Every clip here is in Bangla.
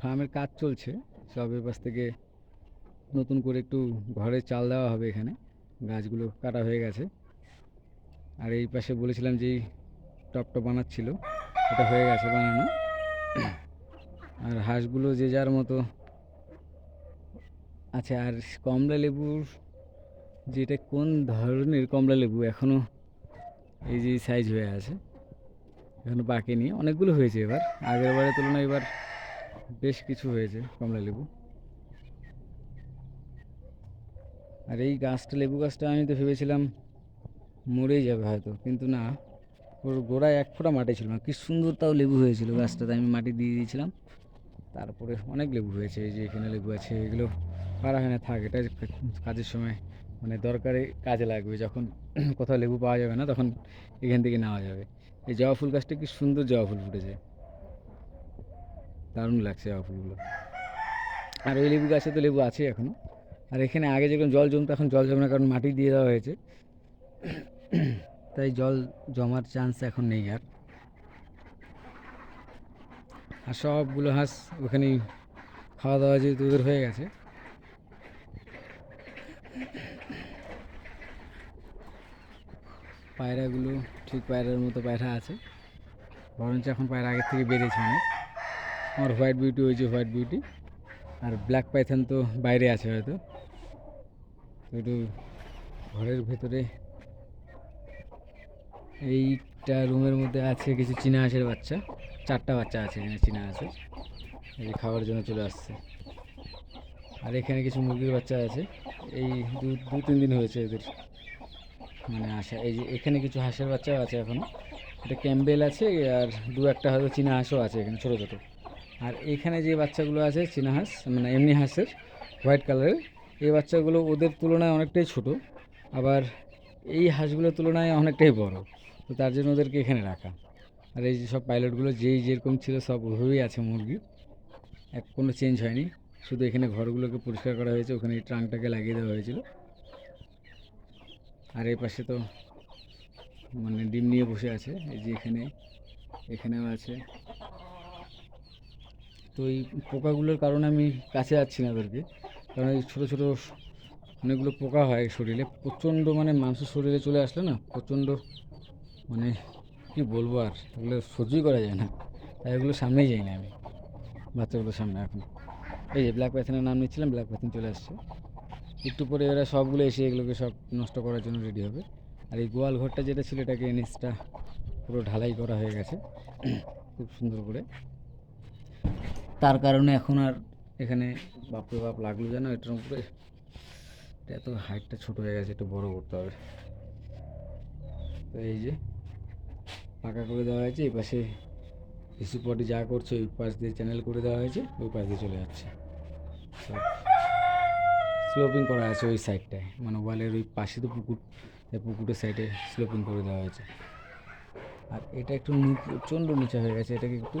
ফার্মের কাজ চলছে। সব পাশ থেকে নতুন করে একটু ঘরে চাল দেওয়া হবে এখানে। গাছগুলো কাটা হয়ে গেছে। আর এই পাশে বলেছিলাম যে টপটা বানাচ্ছিল, এটা হয়ে গেছে বানানো। আর হাঁসগুলো যে যার মতো আচ্ছা আর কমলা লেবুর যেটা কোন ধরনের কমলা লেবু এখনও এই যে সাইজ হয়ে আছে। এখনও এখনও পাকেনি অনেকগুলো হয়েছে এবার। আগের বারের তুলনায় এবার বেশ কিছু হয়েছে, কমলা লেবু। আর এই গাছটা, লেবু গাছটা আমি তো ভেবেছিলাম মরেই যাবে হয়তো, কিন্তু না, ওর গোড়ায় এক ফোঁটা মাটি ছিল না। কি সুন্দর তাও লেবু হয়েছিল গাছটাতে আমি মাটি দিয়ে দিয়েছিলাম। তারপরে অনেক লেবু হয়েছে, এই যে এখানে লেবু আছে, এগুলো পারা হয় না থাক, এটা কাজের সময় মানে দরকারে কাজে লাগবে, যখন কোথাও লেবু পাওয়া যাবে না, তখন এখান থেকে নেওয়া যাবে। এই জবা ফুল গাছটা কি সুন্দর জবা ফুল ফুটেছে। দারুণ লাগছে জবা ফুলগুলো। আর ওই লেবু গাছে তো লেবু আছে এখনও আর এখানে আগে যেরকম জল জমতো, এখন জল জমে না, কারণ মাটি দিয়ে দেওয়া হয়েছে। তাই জল জমার চান্স এখন নেই আর। আর সবগুলো হাঁস ওখানেই খাওয়া দাওয়া যেহেতু ওদের হয়ে গেছে। পায়রাগুলো ঠিক পায়রার মতো পায়রা আছে। বরঞ্চ এখন পায়রা আগের থেকে বেড়েছে অনেক। আমার হোয়াইট বিউটি হয়েছে হোয়াইট বিউটি। আর ব্ল্যাক পাইথন তো বাইরে আছে হয়তো। একটু ঘরের ভেতরে এইটা রুমের মধ্যে আছে কিছু চীনা হাঁসের বাচ্চা। চারটা বাচ্চা আছে এখানে চীনা হাঁসের। এই যে খাওয়ার জন্য চলে আসছে। আর এখানে কিছু মুরগির বাচ্চা আছে। এই দু দু, তিন দিন হয়েছে এদের। মানে আসা, এই যে এখানে কিছু হাঁসের বাচ্চাও আছে এখনও এটা ক্যাম্বেল আছে আর দু একটা হয়তো চীনা হাঁসও আছে এখানে, ছোটো ছোটো। আর এখানে যে বাচ্চাগুলো আছে চীনা হাঁস মানে এমনি হাঁসের, হোয়াইট কালারের, এই বাচ্চাগুলো ওদের তুলনায় অনেকটাই ছোট, আবার এই হাঁসগুলোর তুলনায় অনেকটাই বড়। তো তার জন্য ওদেরকে এখানে রাখা। আর এই যে সব পাইলটগুলো, যেই যেরকম ছিল সব ওইভাবেই আছে মুরগি। এক কোনো চেঞ্জ হয়নি। শুধু এখানে ঘরগুলোকে পরিষ্কার করা হয়েছে, ওখানে ট্রাঙ্কটাকে লাগিয়ে দেওয়া হয়েছিল। আর এই পাশে তো মানে ডিম নিয়ে বসে আছে। এই যে এখানে, এখানেও আছে। তো এই পোকাগুলোর কারণে আমি কাছে যাচ্ছি না ওদেরকে। কারণ এই ছোটো ছোটো অনেকগুলো পোকা হয় শরীরে। প্রচণ্ড মানে মানুষের শরীরে চলে আসলে না, প্রচণ্ড মানে কি বলব আর, এগুলো সহ্যই করা যায় না। তাই এগুলো সামনেই যাই না আমি বাচ্চাগুলোর সামনে এখন। এই যে ব্ল্যাক প্যাথনের নাম নিচ্ছিলাম ব্ল্যাক প্যাথন চলে আসছে। একটু পরে এরা সবগুলো এসে এগুলোকে সব নষ্ট করার জন্য রেডি হবে। আর এই গোয়াল ঘরটা যেটা ছিল, এটাকে এনএসটা পুরো ঢালাই করা হয়ে গেছে। খুব সুন্দর করে। তার কারণে এখন আর এখানে বাপরে বাপ লাগল যেন, এটার উপরে। এত হাইটটা ছোট হয়ে গেছে, একটু বড় করতে হবে। তো এই যে পাকা করে দেওয়া হয়েছে, এই পাশে হিসু পটি যা করছে, ওই পাশ দিয়ে চ্যানেল করে দেওয়া হয়েছে, ওই পাশ দিয়ে চলে যাচ্ছে। স্লোপিং করা আছে ওই সাইডটায় মানে ওয়ালের ওই পাশে তো পুকুর পুকুরের সাইডে স্লোপিং করে দেওয়া হয়েছে। আর এটা একটু প্রচণ্ড নিচা হয়ে গেছে, এটাকে একটু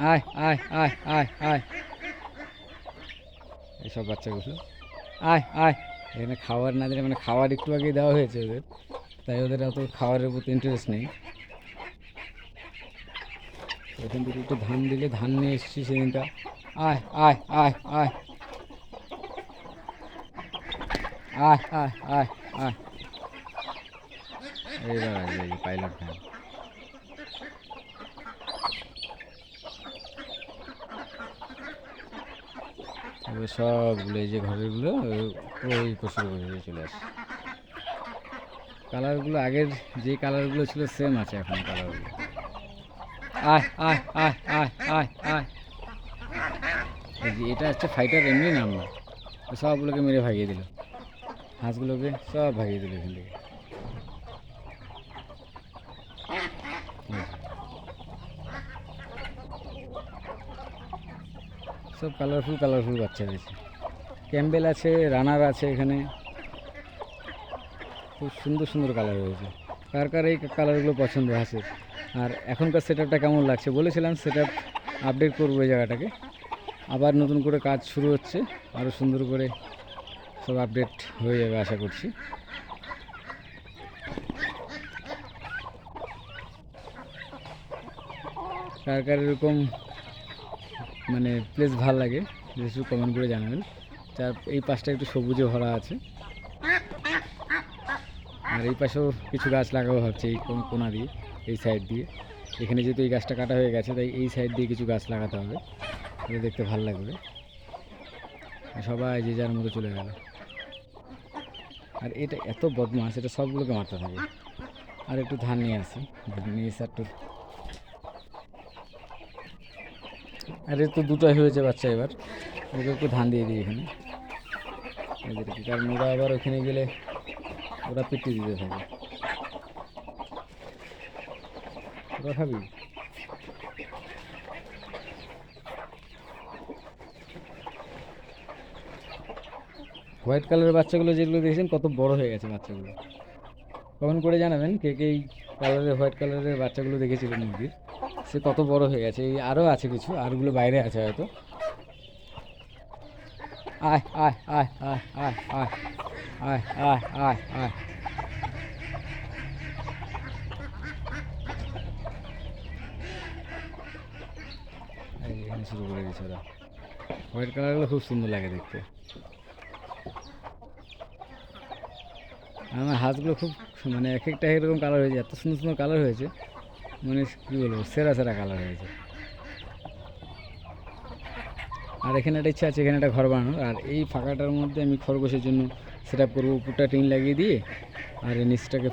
আয় আয় আয় আয় আয়। এইসব বাচ্চাগুলো আয় আয়। এখানে খাবার না দিলে মানে খাবার একটু আগে দেওয়া হয়েছে ওদের। তাই ওদের অত খাবারের প্রতি ইন্টারেস্ট নেই। এখান থেকে একটু ধান দিলে ধান নিয়ে এসেছি সেদিনটা। আয় আয় আয় আয়। আয় আয় আয় আয়। এইবার আসবে এই পাইলট সবগুলো এই যে ঘরেরগুলো ওই পশু পশু চলে আসে। কালারগুলো আগের যে কালারগুলো ছিল সেম আছে এখন কালারগুলো আয় আয় আয় আয় আয় আয়। এটা হচ্ছে ফাইটার এমনি নাম না সবগুলোকে মেরে ভাগিয়ে দিল। হাঁসগুলোকে সব ভাগিয়ে দিল এখান থেকে এই যে। সব কালারফুল কালারফুল বাচ্চা রয়েছে ক্যাম্বেল আছে রানার আছে এখানে। খুব সুন্দর সুন্দর কালার রয়েছে। কার কার এই কালারগুলো পছন্দ হাঁসের? আর এখনকার সেট কেমন লাগছে? বলেছিলাম সেট আপডেট করব এই জায়গাটাকে। আবার নতুন করে কাজ শুরু হচ্ছে। আরও সুন্দর করে সব আপডেট হয়ে যাবে আশা করছি। কার কার এরকম মানে প্লেস ভালো লাগে একটু কমেন্ট করে জানাবেন। তার এই পাশটা একটু সবুজে ভরা আছে। আর এই পাশেও কিছু গাছ লাগাবো ভাবছি এই কোন- দিয়ে, এই সাইড দিয়ে। এখানে যেহেতু এই গাছটা কাটা হয়ে গেছে, তাই এই সাইড দিয়ে কিছু গাছ লাগাতে হবে। তাহলে দেখতে ভালো লাগবে। সবাই যে যার মতো চলে গেল। আর এটা এত বদমাস এটা সবগুলোকে মারতে থাকে। আর একটু ধান নিয়ে আসি। নিয়ে এসে একটু আর তো দুটোই হয়েছে বাচ্চা এবার। ওকে একটু ধান দিয়ে দিই এখানে। কারণ ওরা আবার ওখানে গেলে ওরা পিটি দিতে থাকে। ওরা খাবি? হোয়াইট কালারের বাচ্চাগুলো যেগুলো দেখেছেন, কত বড় হয়ে গেছে বাচ্চাগুলো। কমেন্ট করে জানাবেন কে কে এই কালারের হোয়াইট কালারের বাচ্চাগুলো দেখেছিলেন মুরগির। সে কত বড় হয়ে গেছে, এই আরও আছে কিছু, আরগুলো বাইরে আছে হয়তো। আয় আয় আয় আয় আয় আয় আয় আয় আয় আয়। শুরু করে দিয়েছে ওরা। হোয়াইট কালারগুলো খুব সুন্দর লাগে দেখতে। আমার হাতগুলো খুব মানে এক একটা এরকম কালার হয়েছে, এত সুন্দর সুন্দর কালার হয়েছে। মানে কী বলব, সেরা সেরা কালার হয়েছে। আর এখানে একটা ইচ্ছা আছে, এখানে একটা ঘর বানানোর। আর এই ফাঁকাটার মধ্যে আমি খরগোশের জন্য সেট আপ করব, উপরটা টিন লাগিয়ে দিয়ে, আর নিচটাকে